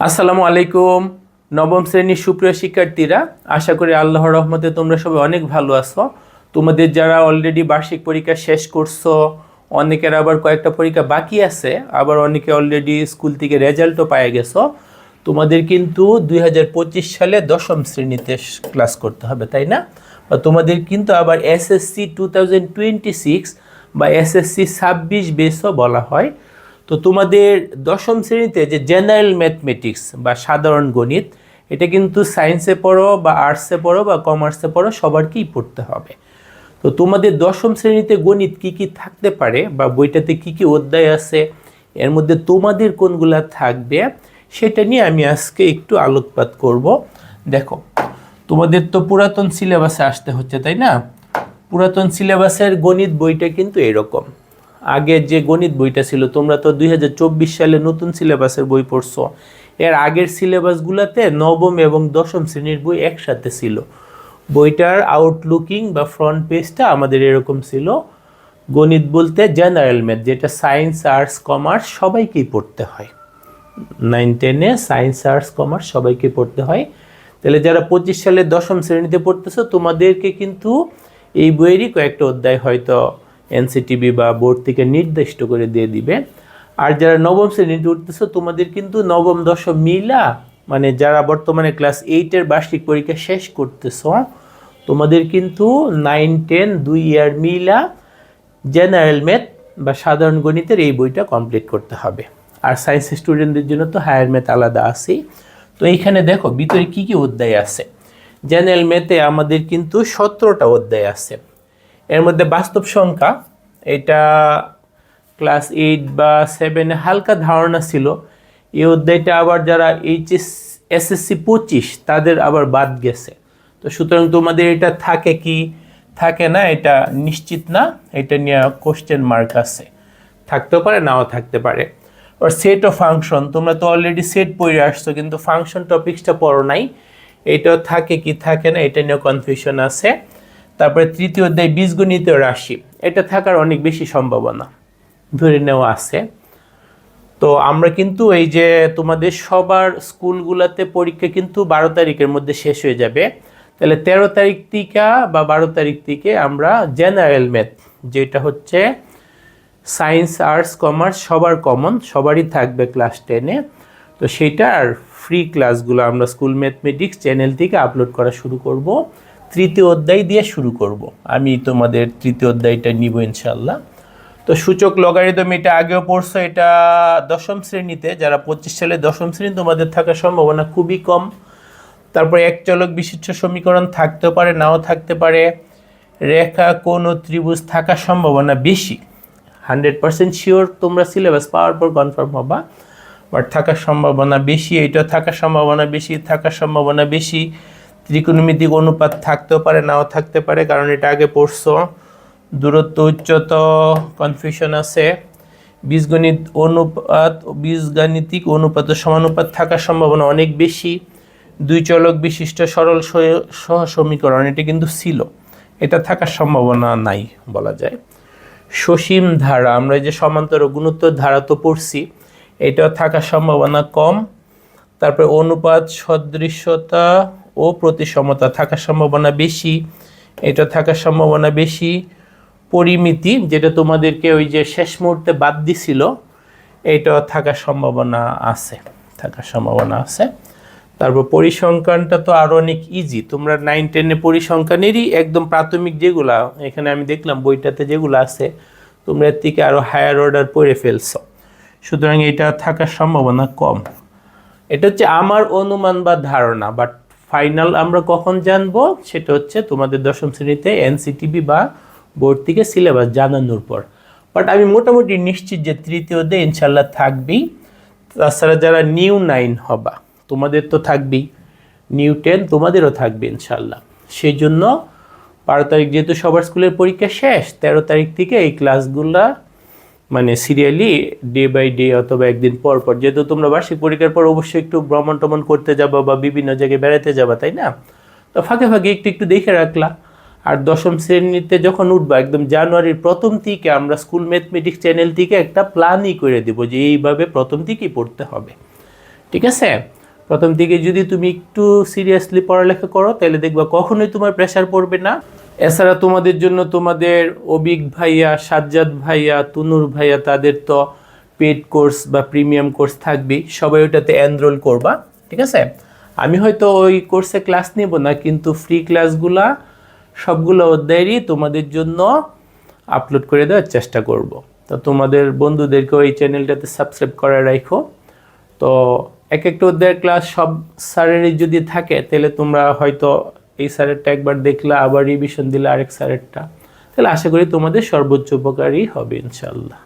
আসসালামু আলাইকুম, নবম শ্রেণির সুপ্রিয় শিক্ষার্থীরা। আশা করি আল্লাহ রহমতে তোমরা সবাই অনেক ভালো আছো। তোমাদের যারা অলরেডি বার্ষিক পরীক্ষা শেষ করছ, অনেকের আবার কয়েকটা পরীক্ষা বাকি আছে, আবার অনেকে অলরেডি স্কুল থেকে রেজাল্টও পায়ে গেছো। তোমাদের কিন্তু দু হাজার পঁচিশ সালে দশম শ্রেণীতে ক্লাস করতে হবে, তাই না? বা তোমাদের কিন্তু আবার এসএসসি টু বা এসএসসি ছাব্বিশ বেসও বলা হয়। তো তোমাদের দশম শ্রেণীতে যে জেনারেল ম্যাথমেটিক্স বা সাধারণ গণিত, এটা কিন্তু সায়েন্সে পড়ো বা আর্টসে পড়ো বা কমার্সে পড়ো, সবারকেই পড়তে হবে। তো তোমাদের দশম শ্রেণীতে গণিত কি কি থাকতে পারে বা বইটাতে কি কি অধ্যায় আছে, এর মধ্যে তোমাদের কোনগুলা থাকবে, সেটা নিয়ে আমি আজকে একটু আলোকপাত করব। দেখো, তোমাদের তো পুরাতন সিলেবাসে আসতে হচ্ছে, তাই না? পুরাতন সিলেবাসের গণিত বইটা কিন্তু এরকম। আগে যে গণিত বইটা ছিল, তোমরা তো দুই হাজার চব্বিশ সালে নতুন সিলেবাসের বই পড়ছো। এর আগের সিলেবাসগুলোতে নবম এবং দশম শ্রেণির বই একসাথে ছিল। বইটার আউটলুকিং বা ফ্রন্ট পেজটা আমাদের এরকম ছিল। গণিত বলতে জেনারেল ম্যাথ যেটা সায়েন্স আর্টস কমার্স সবাইকেই পড়তে হয়। নাইন টেনে সায়েন্স আর্টস কমার্স সবাইকে পড়তে হয়। তাহলে যারা পঁচিশ সালে দশম শ্রেণীতে পড়তেছো, তোমাদেরকে কিন্তু এই বইয়েরই কয়েকটা অধ্যায় হয়তো এনসিটিভি বা বোর্ড থেকে নির্দিষ্ট করে দিয়ে দিবে। আর যারা নবম শ্রেণীতে উঠতেছো তোমাদের কিন্তু নবম দশম মিলা মানে যারা বর্তমানে ক্লাস এইটের বার্ষিক পরীক্ষা শেষ করতেছো, তোমাদের কিন্তু নাইন টেন দুই ইয়ার মিলা জেনারেল ম্যাথ বা সাধারণ গণিতের এই বইটা কমপ্লিট করতে হবে। আর সায়েন্স স্টুডেন্টদের জন্য তো হায়ার ম্যাথ আলাদা আছেই। তো এইখানে দেখো, ভিতরে কি কি অধ্যায় আছে? জেনারেল ম্যাথে আমাদের কিন্তু সতেরোটা অধ্যায় আছে। এর মধ্যে বাস্তব সংখ্যা, এটা ক্লাস এইট বা সেভেনে হালকা ধারণা ছিল। এই অধ্যায়টা আবার যারা এইচএস এসএসসি পঁচিশ, তাদের আবার বাদ গেছে। তো সুতরাং তোমাদের এটা থাকে কি? থাকে না, এটা নিশ্চিত না, এটা নিয়ে কোশ্চেন মার্ক আছে। থাকতেও পারে, নাও থাকতে পারে। আর সেট ও ফাংশন তোমরা তো অলরেডি সেট পড়ে আসছো, কিন্তু ফাংশন টপিক্সটা পড়ো নাই। এটাও থাকে কি, থাকে না, এটা নিয়ে কনফিউশন আছে। তারপরে তৃতীয় অধ্যায় বীজগণিত রাশি। এটা থাকার অনেক বেশি সম্ভাবনা ধরে নেওয়া আছে। তো আমরা কিন্তু এই যে তোমাদের সবার স্কুলগুলোতে পরীক্ষা কিন্তু বারো তারিখের মধ্যে শেষ হয়ে যাবে। তাহলে তেরো তারিখ থেকে বা বারো তারিখ থেকে আমরা জেনারেল ম্যাথ যেটা হচ্ছে সায়েন্স আর্টস কমার্স সবার কমন সবারই থাকবে ক্লাস টেনে তো সেটার ফ্রি ক্লাসগুলো আমরা স্কুল ম্যাথমেটিক্স চ্যানেল থেকে আপলোড করা শুরু করব। তৃতীয় অধ্যায় দিয়ে শুরু করব। আমি তোমাদের তৃতীয় অধ্যায়টা নিব ইনশাল্লাহ তো সূচক লগারিদম এটা আগেও পড়ছো, এটা দশম শ্রেণীতে, যারা পঁচিশ সালে দশম শ্রেণি তোমাদের থাকার সম্ভাবনা খুবই কম। তারপরে এক চলক বিশিষ্ট সমীকরণ থাকতেও পারে, নাও থাকতে পারে। রেখা কোন ত্রিভুজ থাকার সম্ভাবনা বেশি। হান্ড্রেড পার্সেন্ট শিওর তোমরা সিলেবাস পাওয়ার পর কনফার্ম হবা, বাট থাকার সম্ভাবনা বেশি এইটা থাকার সম্ভাবনা বেশি থাকার সম্ভাবনা বেশি। ত্রিকোণমিতিক অনুপাত থাকতেও পারে, নাও থাকতে পারে, কারণ এটা আগে পড়ছো। দূরত্ব উচ্চত কনফিউশন আছে। বীজগণিত অনুপাত, বীজগাণিতিক অনুপাত সমানুপাত থাকার সম্ভাবনা অনেক বেশি। দুই চলক বিশিষ্ট সরল সহ- সমীকরণ, এটা কিন্তু ছিল। এটা থাকার সম্ভাবনা নাই বলা যায়। সসীম ধারা, আমরা যে সমান্তর গুণোত্তর ধারা তো পড়ছি, এটাও থাকার সম্ভাবনা কম। তারপরে অনুপাত সদৃশ্যতা ও প্রতিসমতা থাকার সম্ভাবনা বেশি, এটা থাকার সম্ভাবনা বেশি। পরিমিতি যেটা তোমাদেরকে ওই যে শেষ মুহূর্তে বাদ দিছিল, এটা থাকার সম্ভাবনা আছে, থাকার সম্ভাবনা আছে। তারপর পরিসংখ্যানটা তো আরও অনেক ইজি তোমরা নাইন টেনে পরিসংখ্যানেরই একদম প্রাথমিক যেগুলা, এখানে আমি দেখলাম বইটাতে যেগুলো আছে, তোমরা এর থেকে আরও হায়ার অর্ডার পড়ে ফেলছো। সুতরাং এটা থাকার সম্ভাবনা কম। এটা হচ্ছে আমার অনুমান বা ধারণা বাট ফাইনাল আমরা কখন জানব? সেটা হচ্ছে তোমাদের দশম শ্রেণীতে এনসিটিভি বা বোর্ড থেকে সিলেবাস জানানোর পর। বাট আমি মোটামুটি নিশ্চিত যে তৃতীয় দিয়ে ইনশাল্লাহ থাকবেই। তাছাড়া যারা নিউ নাইন হবা, তোমাদের তো থাকবেই। নিউ টেন তোমাদেরও থাকবে ইনশাল্লাহ সেই জন্য বারো তারিখ যেহেতু সবার স্কুলের পরীক্ষা শেষ, তেরো তারিখ থেকে এই ক্লাসগুলা মানে সিরিয়ালি ডে বাই ডে অথবা একদিন পর পর, যেহেতু তোমরা বার্ষিক পরীক্ষার পর অবশ্যই একটু ভ্রমণ টমন করতে যাবা বা বিভিন্ন জায়গায় বেড়াতে যাবা, তাই না? তো ফাঁকে ফাঁকে একটু একটু দেখে রাখলা। আর দশম শ্রেণীতে যখন উঠবা, একদম জানুয়ারির প্রথম থেকে আমরা স্কুল ম্যাথমেটিক্স চ্যানেল থেকে একটা প্ল্যানই করে দেবো যে এইভাবে প্রথম থেকেই পড়তে হবে। ঠিক আছে? প্রথম দিকে যদি তুমি একটু সিরিয়াসলি পড়ালেখা করো, তাহলে দেখবা কখনোই তোমার প্রেশার পড়বে না। এছাড়া তোমাদের জন্য তোমাদের অবিক ভাইয়া, সাজ্জাদ ভাইয়া, তুনুর ভাইয়া, তাদের তো পেড কোর্স বা প্রিমিয়াম কোর্স থাকবেই। সবাই ওটাতে এনরোল করবা, ঠিক আছে? আমি হয়তো ওই কোর্সে ক্লাস নেব না, কিন্তু ফ্রি ক্লাসগুলা সবগুলো অধ্যায়েরই তোমাদের জন্য আপলোড করে দেওয়ার চেষ্টা করব। তো তোমাদের বন্ধুদেরকেও এই চ্যানেলটাতে সাবস্ক্রাইব করে রাখো। তো এক একটা অধ্যায়ের ক্লাস সব স্যারেরই যদি থাকে, তাহলে তোমরা হয়তো এই স্যারেরটা একবার দেখলে, আবার রিভিশন দিলে আরেক স্যারেরটা। তাহলে আশা করি তোমাদের সর্বোচ্চ উপকারী হবে ইনশাল্লাহ